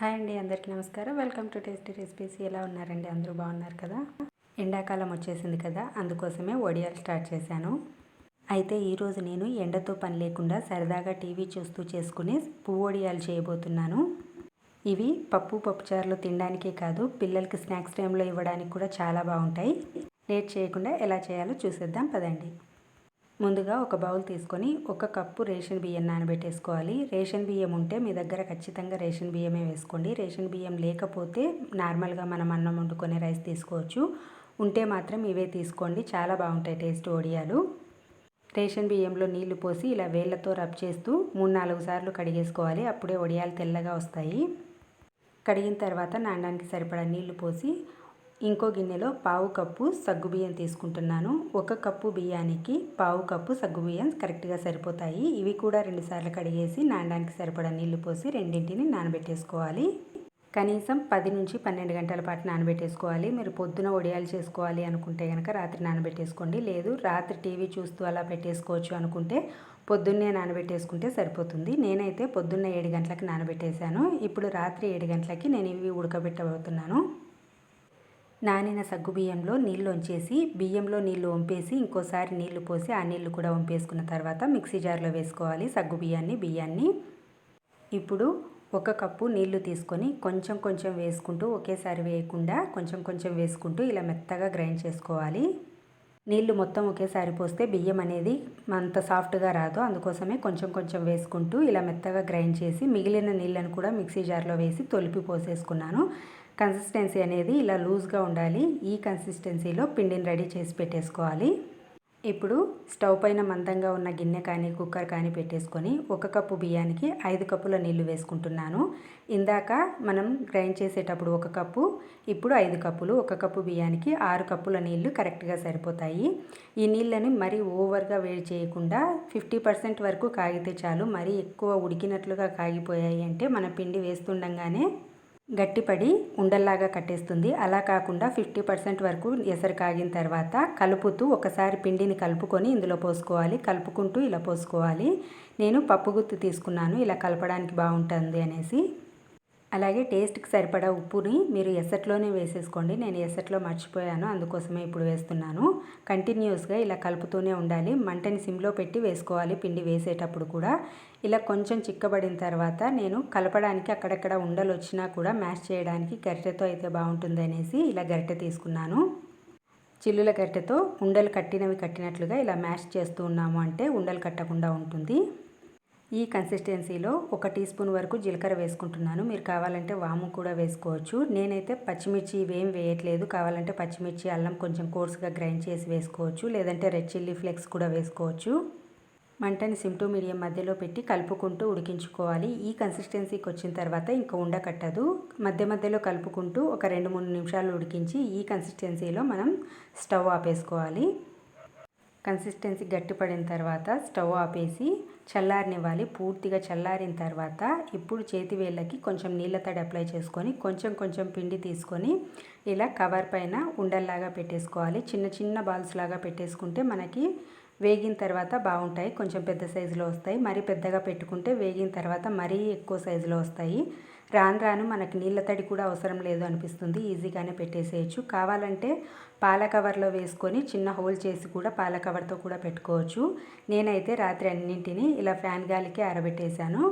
Hi అండి అందరికీ నమస్కారం. Welcome to tasty recipes. ఎలా ఉన్నారండి? అందరూ బాగున్నారు కదా? ఎండాకాలం వచ్చేసింది కదా అందుకోసమే ఒడియాలు స్టార్ట్ చేశాను. అయితే ఈరోజు నేను ఎండతో పని లేకుండా సరదాగా టీవీ చూస్తూ చేసుకుని పువ్వు వడియాలు చేయబోతున్నాను. ఇవి పప్పు పప్పుచారులు తినడానికే కాదు పిల్లలకి స్నాక్స్ టైంలో ఇవ్వడానికి కూడా చాలా బాగుంటాయి. లేట్ చేయకుండా ఎలా చేయాలో చూసేద్దాం పదండి. ముందుగా ఒక బౌల్ తీసుకొని ఒక కప్పు రేషన్ బియ్యం నానబెట్టేసుకోవాలి. రేషన్ బియ్యం ఉంటే మీ దగ్గర ఖచ్చితంగా రేషన్ బియ్యమే వేసుకోండి. రేషన్ బియ్యం లేకపోతే నార్మల్గా మనం అన్నం వండుకునే రైస్ తీసుకోవచ్చు. ఉంటే మాత్రం ఇవే తీసుకోండి. చాలా బాగుంటాయి టేస్ట్ ఒడియాలు రేషన్ బియ్యంలో నీళ్ళు పోసి ఇలా వేళ్ళతో రబ్ చేస్తూ మూడు నాలుగు సార్లు కడిగేసుకోవాలి. అప్పుడే వడియాలు తెల్లగా వస్తాయి. కడిగిన తర్వాత నానడానికి సరిపడా నీళ్ళు పోసి ఇంకో గిన్నెలో పావు కప్పు సగ్గుబియ్యం తీసుకుంటున్నాను. ఒక కప్పు బియ్యానికి పావు కప్పు సగ్గుబియ్యం కరెక్ట్గా సరిపోతాయి. ఇవి కూడా రెండుసార్లు కడిగేసి నానడానికి సరిపడా నీళ్ళు పోసి రెండింటిని నానబెట్టేసుకోవాలి. కనీసం పది నుంచి పన్నెండు గంటల పాటు నానబెట్టేసుకోవాలి. మీరు పొద్దున వడియాలు చేసుకోవాలి అనుకుంటే కనుక రాత్రి నానబెట్టేసుకోండి. లేదు రాత్రి టీవీ చూస్తూ అలా పెట్టేసుకోవచ్చు అనుకుంటే పొద్దున్నే నానబెట్టేసుకుంటే సరిపోతుంది. నేనైతే పొద్దున్న ఏడు గంటలకు నానబెట్టేశాను. ఇప్పుడు రాత్రి ఏడు గంటలకి నేను ఇవి ఉడకబెట్టబోతున్నాను. నానిన సగ్గు బియ్యంలో నీళ్ళు వంచేసి బియ్యంలో నీళ్ళు వంపేసి ఇంకోసారి నీళ్ళు పోసి ఆ నీళ్ళు కూడా వంపేసుకున్న తర్వాత మిక్సీ జార్లో వేసుకోవాలి సగ్గు బియ్యాన్ని బియ్యాన్ని. ఇప్పుడు ఒక కప్పు నీళ్ళు తీసుకొని కొంచెం కొంచెం వేసుకుంటూ ఒకేసారి వేయకుండా కొంచెం కొంచెం వేసుకుంటూ ఇలా మెత్తగా గ్రైండ్ చేసుకోవాలి. నీళ్ళు మొత్తం ఒకేసారి పోస్తే బియ్యం అనేది అంత సాఫ్ట్గా రాదు. అందుకోసమే కొంచెం కొంచెం వేసుకుంటూ ఇలా మెత్తగా గ్రైండ్ చేసి మిగిలిన నీళ్ళను కూడా మిక్సీ జార్లో వేసి తొలిపి పోసేసుకున్నాను. కన్సిస్టెన్సీ అనేది ఇలా లూజ్గా ఉండాలి. ఈ కన్సిస్టెన్సీలో పిండిని రెడీ చేసి పెట్టేసుకోవాలి. ఇప్పుడు స్టవ్ పైన మందంగా ఉన్న గిన్నె కానీ కుక్కర్ కానీ పెట్టేసుకొని ఒక కప్పు బియ్యానికి ఐదు కప్పుల నీళ్ళు వేసుకుంటున్నాను. ఇందాక మనం గ్రైండ్ చేసేటప్పుడు ఒక కప్పు ఇప్పుడు ఐదు కప్పులు. ఒక కప్పు బియ్యానికి ఆరు కప్పుల నీళ్ళు కరెక్ట్గా సరిపోతాయి. ఈ నీళ్ళని మరీ ఓవర్గా వేడి చేయకుండా ఫిఫ్టీ పర్సెంట్ వరకు కాగితే చాలు. మరీ ఎక్కువ ఉడికినట్లుగా కాగిపోయాయి అంటే మన పిండి వేస్తుండగానే గట్టిపడి ఉండల్లాగా కట్టేస్తుంది. అలా కాకుండా ఫిఫ్టీ పర్సెంట్ వరకు ఎసరు కాగిన తర్వాత కలుపుతూ ఒకసారి పిండిని కలుపుకొని ఇందులో పోసుకోవాలి. కలుపుకుంటూ ఇలా పోసుకోవాలి. నేను పప్పు గుత్తి తీసుకున్నాను. ఇలా కలపడానికి బాగుంటుంది అనేసి అలాగే టేస్ట్కి సరిపడా ఉప్పుని మీరు ఎసట్లోనే వేసేసుకోండి. నేను ఎసట్లో మర్చిపోయాను అందుకోసమే ఇప్పుడు వేస్తున్నాను. కంటిన్యూస్గా ఇలా కలుపుతూనే ఉండాలి. మంటని సిమ్లో పెట్టి వేసుకోవాలి పిండి వేసేటప్పుడు కూడా. ఇలా కొంచెం చిక్కబడిన తర్వాత నేను కలపడానికి అక్కడక్కడ ఉండలు వచ్చినా కూడా మ్యాష్ చేయడానికి గరిటెతో అయితే బాగుంటుంది అనేసి ఇలా గరిటె తీసుకున్నాను. చిల్లుల గరిటెతో ఉండలు కట్టినవి కట్టినట్లుగా ఇలా మ్యాష్ చేస్తూ ఉన్నాము అంటే ఉండలు కట్టకుండా ఉంటుంది. ఈ కన్సిస్టెన్సీలో ఒక టీ స్పూన్ వరకు జీలకర్ర వేసుకుంటున్నాను. మీరు కావాలంటే వాము కూడా వేసుకోవచ్చు. నేనైతే పచ్చిమిర్చి ఇవేం వేయట్లేదు. కావాలంటే పచ్చిమిర్చి అల్లం కొంచెం కోర్సుగా గ్రైండ్ చేసి వేసుకోవచ్చు. లేదంటే రెడ్ చిల్లీ ఫ్లేక్స్ కూడా వేసుకోవచ్చు. మంటని సిమ్ టు మీడియం మధ్యలో పెట్టి కలుపుకుంటూ ఉడికించుకోవాలి. ఈ కన్సిస్టెన్సీకి వచ్చిన తర్వాత ఇంకా ఉండకట్టదు మధ్య మధ్యలో కలుపుకుంటూ ఒక రెండు మూడు నిమిషాలు ఉడికించి ఈ కన్సిస్టెన్సీలో మనం స్టవ్ ఆపేసుకోవాలి. కన్సిస్టెన్సీ గట్టిపడిన తర్వాత స్టవ్ ఆపేసి చల్లారనివ్వాలి. పూర్తిగా చల్లారిన తర్వాత ఇప్పుడు చేతి వేళ్ళకి కొంచెం నీళ్ళ తడి అప్లై చేసుకొని కొంచెం కొంచెం పిండి తీసుకొని ఇలా కవర్ పైన ఉండల్లాగా పెట్టేసుకోవాలి. చిన్న చిన్న బాల్స్ లాగా పెట్టేసుకుంటే మనకి వేగిన తర్వాత బాగుంటాయి. కొంచెం పెద్ద సైజులో వస్తాయి. మరీ పెద్దగా పెట్టుకుంటే వేగిన తర్వాత మరీ ఎక్కువ సైజులో వస్తాయి. రాను రాను మనకి నీళ్ళ తడి కూడా అవసరం లేదు అనిపిస్తుంది. ఈజీగానే పెట్టేసేయచ్చు. కావాలంటే పాల కవర్లో వేసుకొని చిన్న హోల్ చేసి కూడా పాల కవర్తో కూడా పెట్టుకోవచ్చు. నేనైతే రాత్రి అన్నింటినీ ఇలా ఫ్యాన్ గాలికి ఆరబెట్టేశాను.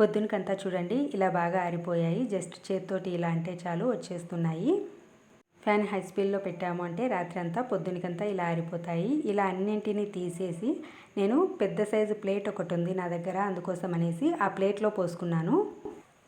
పొద్దునకంతా చూడండి ఇలా బాగా ఆరిపోయాయి. జస్ట్ చేత్తోటి ఇలా అంటే చాలు వచ్చేస్తున్నాయి. ఫ్యాన్ హై స్పీడ్లో పెట్టాము అంటే రాత్రి అంతా పొద్దునకంతా ఇలా ఆరిపోతాయి. ఇలా అన్నింటినీ తీసేసి నేను పెద్ద సైజు ప్లేట్ ఒకటి ఉంది నా దగ్గర అందుకోసం అనేసి ఆ ప్లేట్లో పోసుకున్నాను.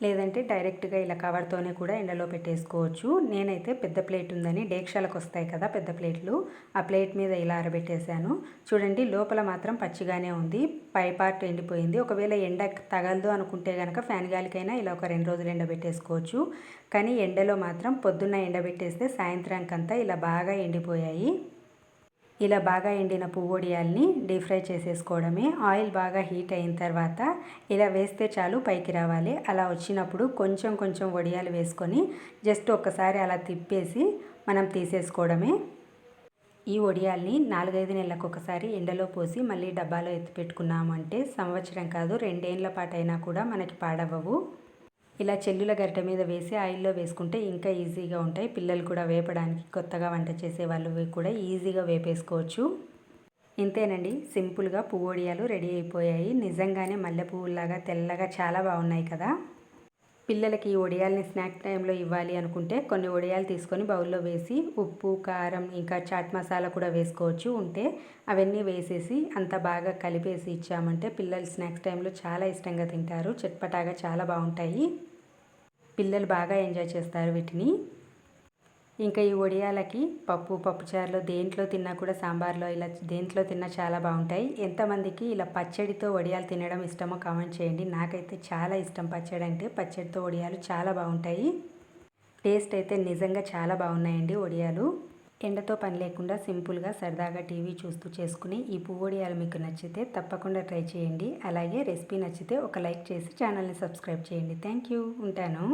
లేదంటే డైరెక్ట్గా ఇలా కవర్తోనే కూడా ఎండలో పెట్టేసుకోవచ్చు. నేనైతే పెద్ద ప్లేట్ ఉందని డేక్షాలకు వస్తాయి కదా పెద్ద ప్లేట్లు. ఆ ప్లేట్ మీద ఇలా అరబెట్టేశాను. చూడండి లోపల మాత్రం పచ్చిగానే ఉంది. పై పార్ట్ ఎండిపోయింది. ఒకవేళ ఎండ తగలదు అనుకుంటే కనుక ఫ్యాన్ గాలికైనా ఇలా ఒక రెండు రోజులు ఎండబెట్టేసుకోవచ్చు. కానీ ఎండలో మాత్రం పొద్దున్న ఎండబెట్టేస్తే సాయంత్రానికంతా ఇలా బాగా ఎండిపోయాయి. ఇలా బాగా ఎండిన పువ్వొడియాల్ని డీప్ ఫ్రై చేసేసుకోవడమే. ఆయిల్ బాగా హీట్ అయిన తర్వాత ఇలా వేస్తే చాలు పైకి రావాలి. అలా వచ్చినప్పుడు కొంచెం కొంచెం వడియాలు వేసుకొని జస్ట్ ఒక్కసారి అలా తిప్పేసి మనం తీసేసుకోవడమే. ఈ వడియాల్ని నాలుగైదు నెలలకు ఒకసారి ఎండలో పోసి మళ్ళీ డబ్బాలో ఎత్తి పెట్టుకున్నామంటే సంవత్సరం కాదు రెండేళ్ళ పాటైనా కూడా మనకి పాడవవు ఇలా చెల్లుల గరిటె మీద వేసి ఆయిల్లో వేసుకుంటే ఇంకా ఈజీగా ఉంటాయి. పిల్లలు కూడా వేపడానికి కొత్తగా వంట చేసే వాళ్ళు కూడా ఈజీగా వేపేసుకోవచ్చు. ఇంతేనండి. సింపుల్గా పువ్వొడియాలు రెడీ అయిపోయాయి. నిజంగానే మల్లె పువ్వులాగా తెల్లగా చాలా బాగున్నాయి కదా. పిల్లలకి ఒడియాల్ని స్నాక్ టైంలో ఇవ్వాలి అనుకుంటే కొన్ని వడియాలు తీసుకొని బౌల్లో వేసి ఉప్పు కారం ఇంకా చాట్ మసాలా కూడా వేసుకోవచ్చు. ఉంటే అవన్నీ వేసేసి అంత బాగా కలిపేసి ఇచ్చామంటే పిల్లలు స్నాక్స్ టైంలో చాలా ఇష్టంగా తింటారు. చట్పటాగా చాలా బాగుంటాయి. పిల్లలు బాగా ఎంజాయ్ చేస్తారు వీటిని. ఇంకా ఈ వడియాలకి పప్పు పప్పుచారులో దేంట్లో తిన్నా కూడా సాంబార్లో ఇలా దేంట్లో తిన్నా చాలా బాగుంటాయి. ఎంతమందికి ఇలా పచ్చడితో వడియాలు తినడం ఇష్టమో కామెంట్ చేయండి. నాకైతే చాలా ఇష్టం పచ్చడి అంటే పచ్చడితో వడియాలు చాలా బాగుంటాయి. టేస్ట్ అయితే నిజంగా చాలా బాగున్నాయండి వడియాలు ఎండతో పని లేకుండా సింపుల్గా సరదాగా టీవీ చూస్తూ చేసుకుని ఈ పువ్వు వడియాలు మీకు నచ్చితే తప్పకుండా ట్రై చేయండి. అలాగే రెసిపీ నచ్చితే ఒక లైక్ చేసి ఛానల్ని సబ్స్క్రైబ్ చేయండి. Thank you. ఉంటాను.